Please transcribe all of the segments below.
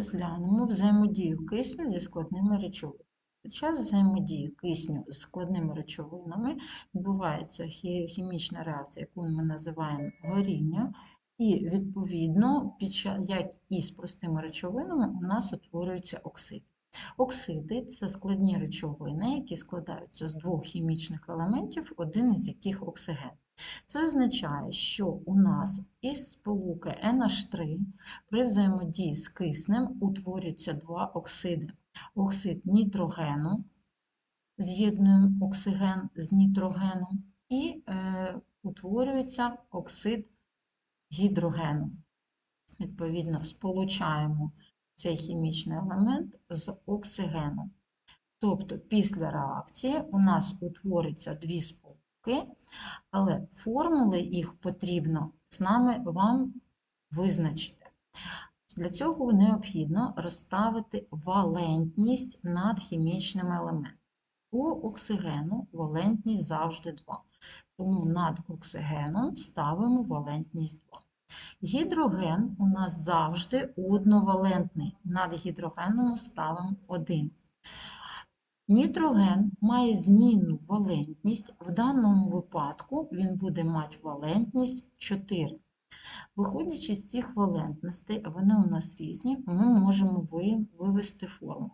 Розглянемо взаємодію кисню зі складними речовинами. Під час взаємодії кисню з складними речовинами відбувається хімічна реакція, яку ми називаємо горіння, і відповідно, під час, як і з простими речовинами, у нас утворюються оксиди. Оксиди це складні речовини, які складаються з двох хімічних елементів, один із яких оксиген. Це означає, що у нас із сполуки NH3 при взаємодії з киснем утворюються два оксиди. Оксид нітрогену, з'єднуємо оксиген з нітрогеном, і е, утворюється оксид гідрогену. Відповідно, сполучаємо цей хімічний елемент з оксигеном. Тобто після реакції у нас утвориться дві сполуки, але формули їх потрібно з нами вам визначити. Для цього необхідно розставити валентність над хімічними елементами. У оксигену валентність завжди 2. Тому над оксигеном ставимо валентність 2. Гідроген у нас завжди одновалентний. Над гідрогеном ставимо 1. Нітроген має змінну валентність. В даному випадку він буде мати валентність 4. Виходячи з цих валентностей, вони у нас різні, ми можемо вивести форму.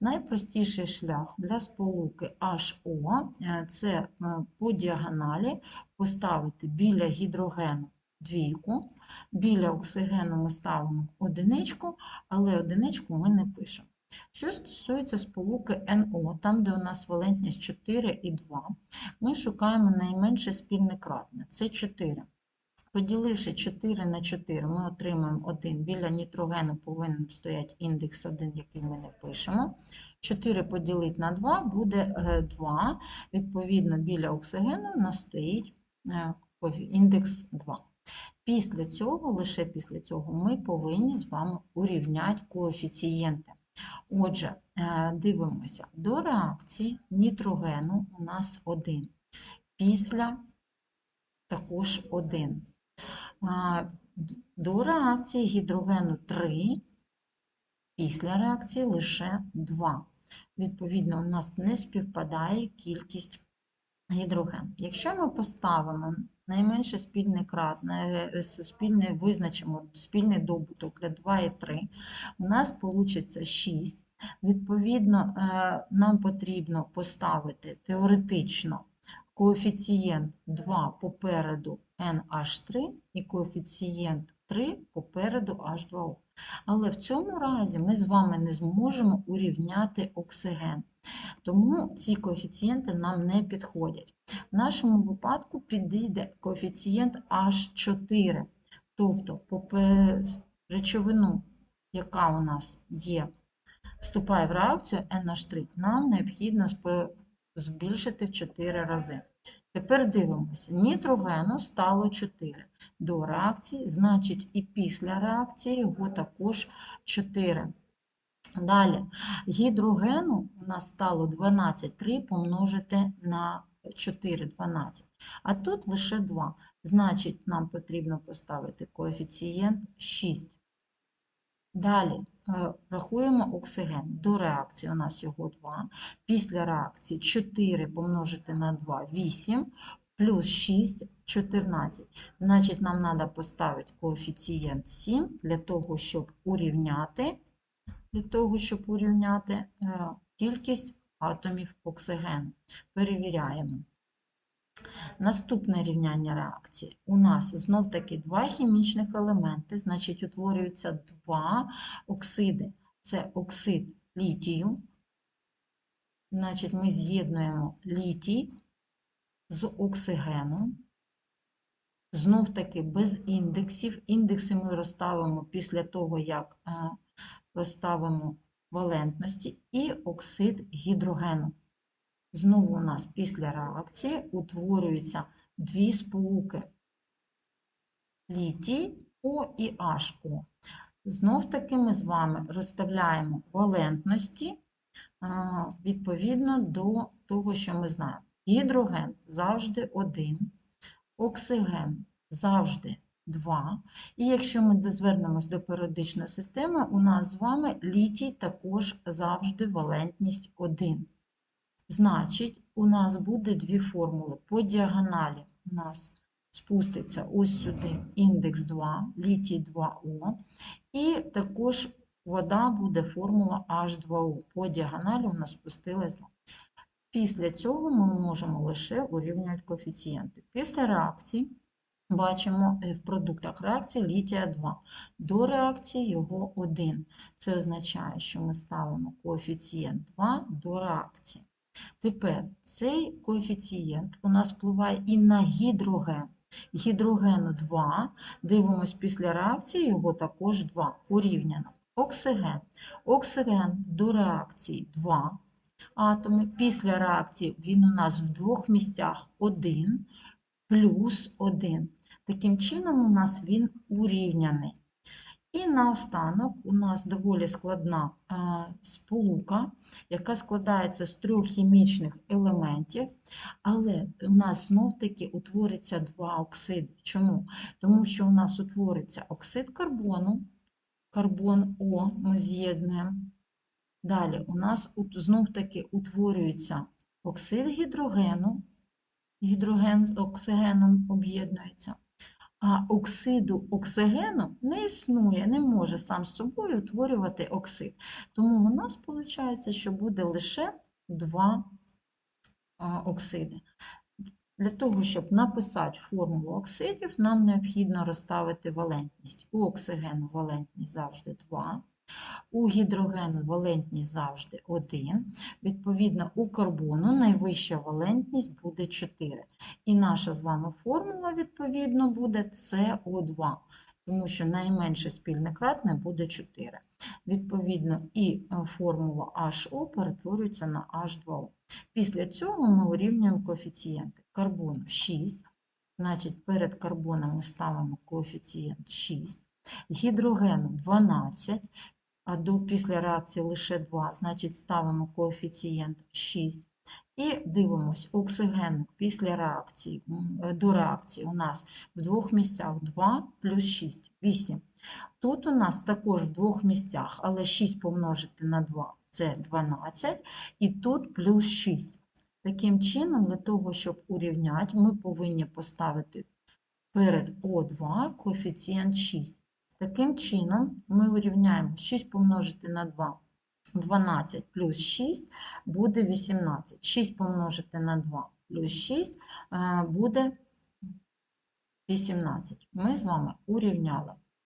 Найпростіший шлях для сполуки HO е, це е, по діагоналі поставити біля гідрогену двійку, біля оксигену ми ставимо одиничку, але одиничку ми не пишемо. Що стосується сполуки NO, там, де у нас валентність 4 і 2, ми шукаємо найменше спільне кратне – це 4. Поділивши 4 на 4, ми отримаємо 1. Біля нітрогену повинен стояти індекс 1, який ми не пишемо. 4 поділити на 2 буде е, 2. Відповідно, біля оксигену у нас стоїть е, індекс 2. Після цього, лише після цього, ми повинні з вами урівняти коефіцієнти. Отже, е, дивимося, до реакції нітрогену у нас 1. Після також 1. До реакції гідрогену 3, після реакції лише 2. Відповідно, у нас не співпадає кількість гідрогену. Якщо ми поставимо найменше спільний кратне, е, спільний, визначимо спільний добуток для 2 і 3, у нас вийде 6. Відповідно, е, нам потрібно поставити теоретично коефіцієнт 2 попереду NH3 і коефіцієнт 3 попереду H2O. Але в цьому разі ми з вами не зможемо урівняти оксиген. Тому ці коефіцієнти нам не підходять. В нашому випадку підійде коефіцієнт H4, тобто речовину, яка у нас є, вступає в реакцію NH3, нам необхідно збільшити в 4 рази. Тепер дивимося, нітрогену стало 4 до реакції, значить і після реакції його також 4. Далі, гідрогену у нас стало 12, 3 помножити на 4, 12. А тут лише 2. Значить, нам потрібно поставити коефіцієнт 6. Далі е, рахуємо оксиген. До реакції у нас його 2. Після реакції 4 помножити на 2 8, плюс 6 14. Значить, нам треба поставити коефіцієнт 7 для того, щоб урівняти, для того, щоб урівняти е, кількість атомів оксигену. Перевіряємо. Наступне рівняння реакції. У нас знов-таки два хімічних елементи, значить, утворюються два оксиди. Це оксид літію. Значить, ми з'єднуємо літій з оксигеном. Знов-таки без індексів. Індекси ми розставимо після того, як е, розставимо валентності, і оксид гідрогену. Знову у нас після реакції утворюються дві сполуки літій О і HO. Знов таки ми з вами розставляємо валентності відповідно до того, що ми знаємо. Гідроген завжди один, оксиген завжди 2. І якщо ми звернемось до періодичної системи, у нас з вами літій також завжди валентність 1. Значить, у нас буде дві формули. По діагоналі у нас спуститься ось сюди індекс 2, літій 2О, і також вода буде формула H2O. По діагоналі у нас спустилась 2. Після цього ми можемо лише урівнювати коефіцієнти. Після реакції бачимо в продуктах реакції літія 2. До реакції його 1. Це означає, що ми ставимо коефіцієнт 2 до реакції. Тепер цей коефіцієнт у нас впливає і на гідроген. Гідрогену 2, дивимось після реакції, його також 2, порівняно. Оксиген. Оксиген до реакції 2 атоми. Після реакції він у нас в двох місцях 1 плюс 1. Таким чином, у нас він урівняний. І наостанок у нас доволі складна е, сполука, яка складається з трьох хімічних елементів, але у нас знов-таки утвориться два оксиди. Чому? Тому що у нас утвориться оксид карбону, карбон О ми з'єднуємо. Далі у нас знов-таки утворюється оксид гідрогену, гідроген з оксигеном об'єднується. А оксиду оксигену не існує, не може сам з собою утворювати оксид. Тому у нас виходить, що буде лише два оксиди. Для того, щоб написати формулу оксидів, нам необхідно розставити валентність. У оксигену валентність завжди 2, у гідрогену валентність завжди 1. Відповідно, у карбону найвища валентність буде 4. І наша з вами формула, відповідно, буде СО2, тому що найменше спільне кратне буде 4. Відповідно, і е, формула HO перетворюється на H2O. Після цього ми урівнюємо коефіцієнти. Карбону 6, значить перед карбоном ми ставимо коефіцієнт 6, гідрогену 12, а до, після реакції лише 2, значить ставимо коефіцієнт 6. І дивимось, оксиген після реакції, е, до реакції у нас в двох місцях 2 плюс 6, 8. Тут у нас також в двох місцях, але 6 помножити на 2 це 12, і тут плюс 6. Таким чином, для того, щоб урівняти, ми повинні поставити перед О2 коефіцієнт 6. Таким чином, ми урівняємо 6 помножити на 2. 12 плюс 6 буде 18. 6 помножити на 2 плюс 6 е, буде 18. Ми з вами урівняли